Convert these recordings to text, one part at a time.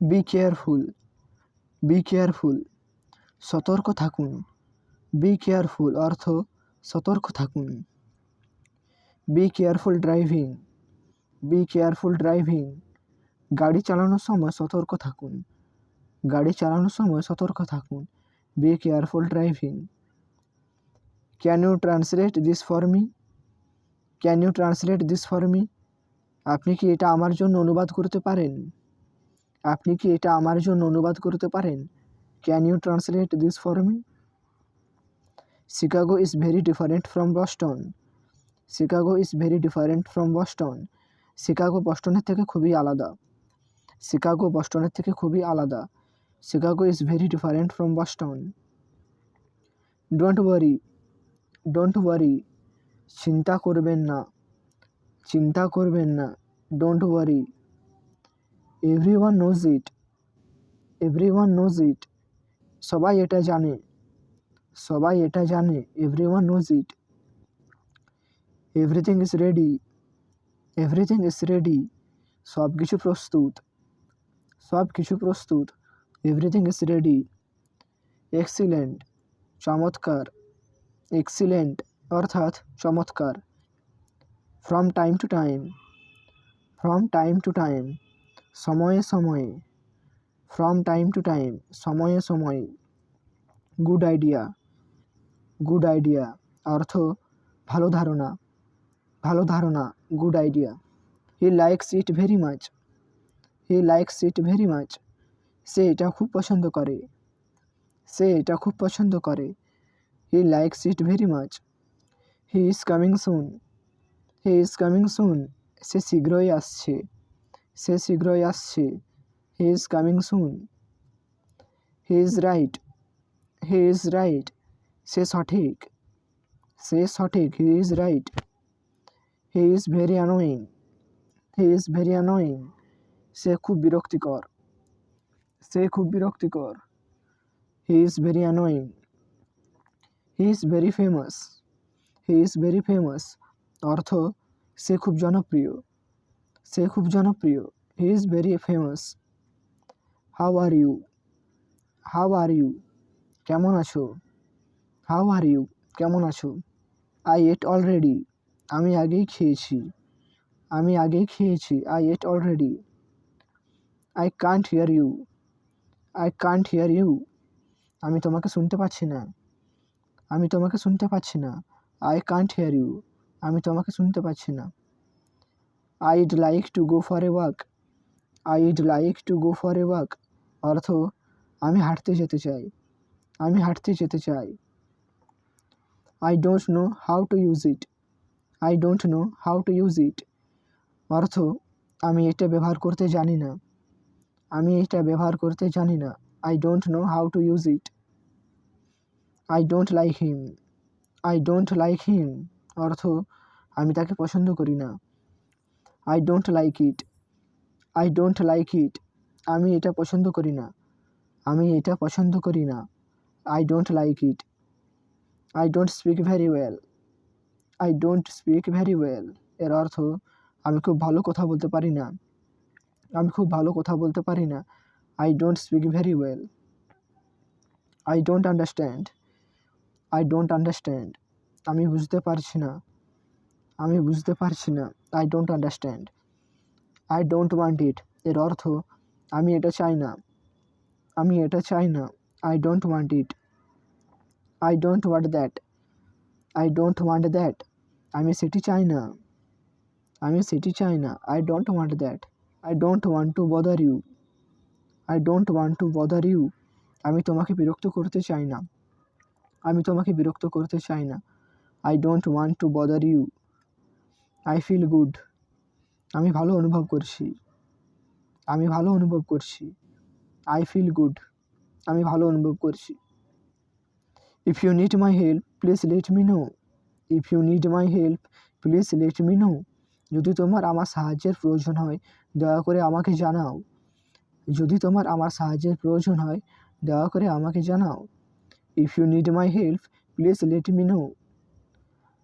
Be careful be careful সতর্ক থাকুন। Be careful অর্থ সতর্ক থাকুন। Be careful driving be careful driving গাড়ি চালানোর সময় সতর্ক থাকুন। গাড়ি চালানোর সময় সতর্ক থাকুন। Be careful driving can you translate this for me can you translate this for me আপনি কি এটা আমার জন্য অনুবাদ করতে পারেন? আপনি কি এটা আমার জন্য অনুবাদ করতে পারেন? Can you translate this for me Chicago is very different from Boston Chicago is very different from Boston Chicago বস্টনের থেকে খুবই আলাদা। শিকাগো বস্টনের থেকে খুবই আলাদা। Chicago is very different from Boston don't worry don't worry চিন্তা করবেন না। চিন্তা করবেন না। Don't worry everyone knows it everyone knows it সবাই এটা জানে। সবাই এটা জানে। Everyone knows it everything is ready everything is ready সব কিছু প্রস্তুত। সব কিছু প্রস্তুত। এভরিথিং ইজ রেডি এক্সিলেন্ট চমৎকার। এক্সিলেন্ট অর্থাৎ চমৎকার। From time to time from time to time সময়ে সময়ে ফ্রম টাইম টু টাইম সময়ে সময়ে গুড আইডিয়া গুড আইডিয়া অর্থ ভালো ধারণা ভালো ধারণা good idea he likes it very much he likes it very much সে এটা খুব পছন্দ করে, সে এটা খুব পছন্দ করে he likes it very much he is coming soon he is coming soon সে শীঘ্রই আসছে। সে শীঘ্রই আসছে। He is coming soon. He is right. He is right. সে সঠিক। সে সঠিক। He is right. He is very annoying. He is very annoying. সে খুব বিরক্তিকর। সে খুব বিরক্তিকর। He is very annoying. He is very famous. He is very famous. অর্থ, সে খুব জনপ্রিয়। সে খুব জনপ্রিয়। He is very famous how are you how are you কেমন আছো? হাউ আর ইউ কেমন আছো? আই এট অলরেডি আমি আগেই খেয়েছি। আমি আগেই খেয়েছি। I ate already I can't hear you I can't hear you আমি তোমাকে শুনতে পাচ্ছি না। আমি তোমাকে শুনতে পাচ্ছি না। আই কান্ট হিয়ার ইউ আমি তোমাকে শুনতে পাচ্ছি না। I'd like to go for a walk I'd like to go for a walk অর্থ, আমি হাঁটতে যেতে চাই। আমি হাঁটতে যেতে চাই। I don't know how to use it I don't know how to use it অর্থ, আমি এটা ব্যবহার করতে জানি না। আমি এটা ব্যবহার করতে জানি না। I don't know how to use it I don't like him I don't like him অর্থ, আমি তাকে পছন্দ করি না। I don't like it I don't like it আমি এটা পছন্দ করি না। আমি এটা পছন্দ করি না। I don't like it I don't speak very well I don't speak very well এর অর্থ, আমি খুব ভালো কথা বলতে পারি না। আমি খুব ভালো কথা বলতে পারি না। I don't speak very well I don't understand I don't understand আমি বুঝতে পারছি না। আমি বুঝতে পারছি না। I don't understand I don't want it এর অর্থ, আমি এটা চাই না। আমি এটা চাই না। I don't want it I don't want that I don't want that আমি সেটি চাই না। আমি সেটি চাই না। I don't want that I don't want to bother you I don't want to bother you আমি তোমাকে বিরক্ত করতে চাই না। আমি তোমাকে বিরক্ত করতে চাই না। I don't want to bother you I feel good আমি ভালো অনুভব করছি। আমি ভালো অনুভব করছি। আই ফিল গুড আমি ভালো অনুভব করছি। If you need my help please let me know if you need my help please let me know যদি তোমার আমার সাহায্যের প্রয়োজন হয়, দয়া করে আমাকে জানাও। যদি তোমার আমার সাহায্যের প্রয়োজন হয়, দয়া করে আমাকে জানাও। If you need my help please let me know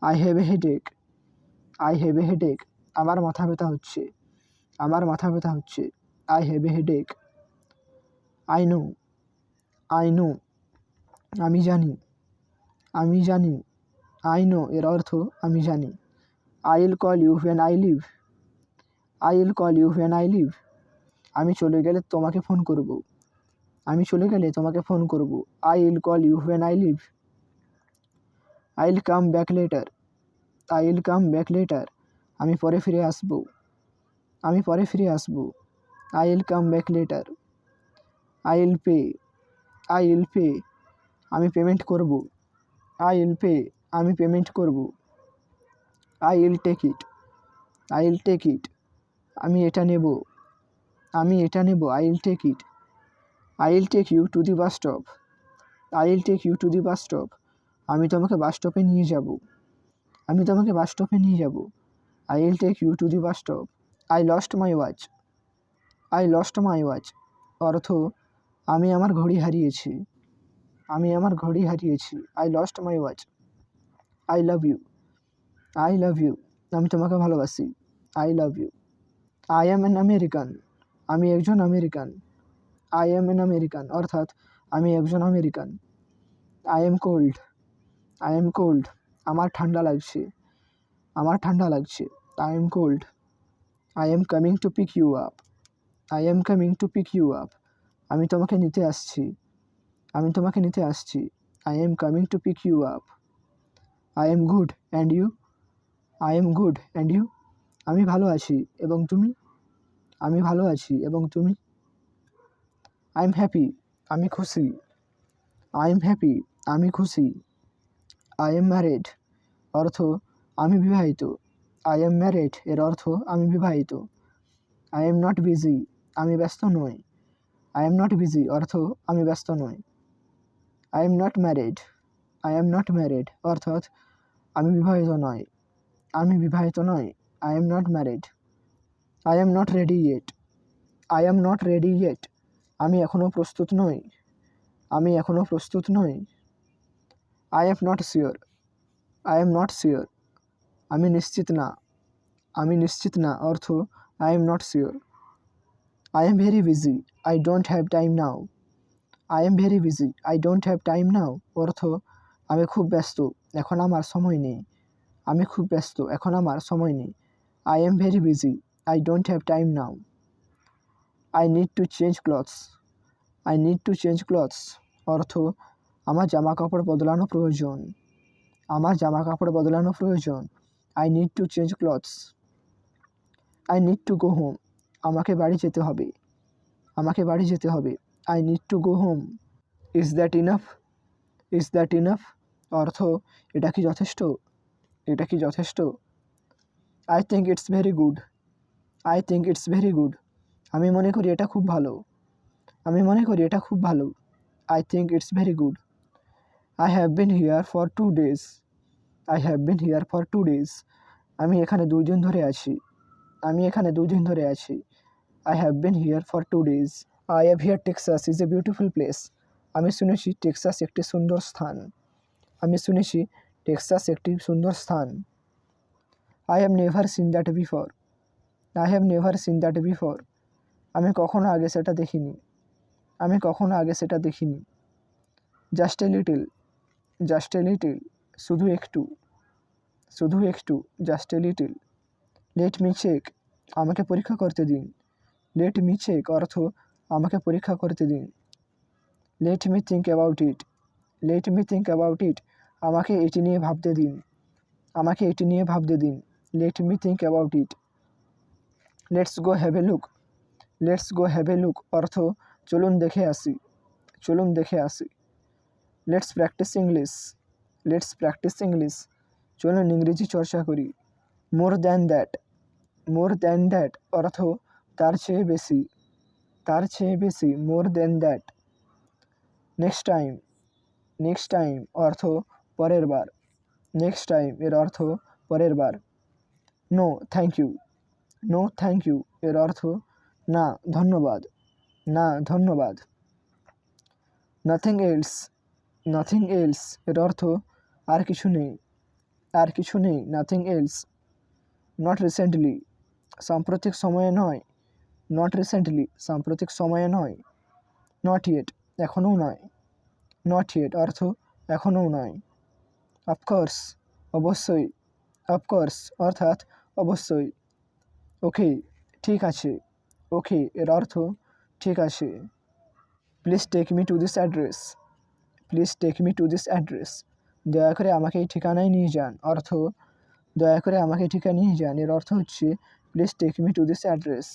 I have a headache I have a headache আমার মাথা ব্যথা হচ্ছে, আমার মাথা ব্যথা হচ্ছে, I have a headache I know I know আমি জানি আমি জানি আই নো এর অর্থ আমি জানি I will call you when I leave I will call you when I leave আমি চলে গেলে তোমাকে ফোন করব, আমি চলে গেলে তোমাকে ফোন করব I will call you when I leave I will come back later I will come back later. আমি পরে ফিরে আসব। আমি পরে ফিরে আসব। I will come back later. I will pay. I will pay. আমি পেমেন্ট করব। I will pay. আমি পেমেন্ট করব। I will take it. I will take it. আমি এটা নেব। আমি এটা নেব। I will take it. I will take you to the bus stop. I will take you to the bus stop. আমি তোমাকে বাস স্টপে নিয়ে যাব। আমি তোমাকে বাস স্টপে নিয়ে যাব। I will take you to the bus stop I lost my watch I lost my watch অর্থ, আমি আমার ঘড়ি হারিয়েছি। আমি আমার ঘড়ি হারিয়েছি। I lost my watch I love you I love you আমি তোমাকে ভালোবাসি। I love you I am an American আমি একজন American I am an American অর্থাৎ, আমি একজন American I am cold I am cold আমার ঠান্ডা লাগছে। আমার ঠান্ডা লাগছে। I am cold I am coming to pick you up I am coming to pick you up আমি তোমাকে নিতে আসছি। আমি তোমাকে নিতে আসছি। I am coming to pick you up I am good and you I am good and you আমি ভালো আছি। এবং তুমি? আমি ভালো আছি। এবং তুমি? আই এম হ্যাপি আমি খুশি। আই এম হ্যাপি আমি খুশি। আই এম ম্যারিড অর্থ আমি বিবাহিত। আই এম ম্যারিড এর অর্থ আমি বিবাহিত। আই এম নট বিজি আমি ব্যস্ত নই। আই এম নট বিজি অর্থ আমি ব্যস্ত নই। I am not married I am not married অর্থাৎ আমি বিবাহিত নয় আমি বিবাহিত নই I am not married I am not ready yet I am not ready yet আমি এখনও প্রস্তুত নই। আমি এখনও প্রস্তুত নই। I am not sure I am not sure আমি নিশ্চিত না। আমি নিশ্চিত না, অর্থ I am not sure I am very busy I don't have time now I am very busy I don't have time now অর্থ, আমি খুব ব্যস্ত। এখন আমার সময় নেই। আমি খুব ব্যস্ত। এখন আমার সময় নেই। I am very busy I don't have time now I need to change clothes I need to change clothes অর্থ আমার জামা কাপড় বদলানো প্রয়োজন। আমার জামা কাপড় বদলানো প্রয়োজন। I need to change clothes I need to go home আমাকে বাড়ি যেতে হবে। আমাকে বাড়ি যেতে হবে। I need to go home is that enough is that enough অর্থ, এটা কি যথেষ্ট? এটা কি যথেষ্ট? I think it's very good I think it's very good আমি মনে করি এটা খুব ভালো। আমি মনে করি এটা খুব ভালো। I think it's very good I have been here for two days I have been here for two days আমি এখানে দুই দিন ধরে আছি। আমি এখানে দুই দিন ধরে আছি। I have been here for two days I have hear Texas is a beautiful place আমি শুনেছি টেক্সাস একটি সুন্দর স্থান। আমি শুনেছি টেক্সাস একটি সুন্দর স্থান। I have never seen that before I have never seen that before আমি কখনো আগে সেটা দেখিনি। আমি কখনো আগে সেটা দেখিনি। Just a little just a little শুধু একটু শুধু একটু just a little let me check আমাকে পরীক্ষা করতে দিন। লেট মি চেক অর্থ, আমাকে পরীক্ষা করতে দিন। Let me think about it let me think about it আমাকে এটি নিয়ে ভাবতে দিন। আমাকে এটি নিয়ে ভাবতে দিন। Let me think about it let's go have a look let's go have a look অর্থ, চলুন দেখে আসি। চলুন দেখে আসি। Let's practise English let's practise English চলুন ইংরেজি চর্চা করি। More than that more than that অর্থ তার চেয়ে বেশি। তার চেয়ে বেশি more than that next time next time অর্থ পরের বার। নেক্সট টাইম এর অর্থ পরের বার। No thank you no thank you এর অর্থ না, ধন্যবাদ। না, ধন্যবাদ। নাথিং এলস নাথিং এলস এর অর্থ আর কিছু নেই। আর কিছু নেই নাথিং এলস নট রিসেন্টলি সাম্প্রতিক সময়ে নয়। নট রিসেন্টলি সাম্প্রতিক সময়ে নয়। নট ইয়েট এখনও নয়। নট ইয়েট অর্থ, এখনও নয়। অফকোর্স অবশ্যই। অফকোর্স অর্থাৎ অবশ্যই। ওকে ঠিক আছে। ওকে এর অর্থ, ঠিক আছে। Please take me to this address please take me to this address. দয়া করে আমাকে এই ঠিকানায় নিয়ে যান। অর্থ, দয়া করে আমাকে ঠিকানায় নিয়ে যান। এর অর্থ হচ্ছে, please take me to this address.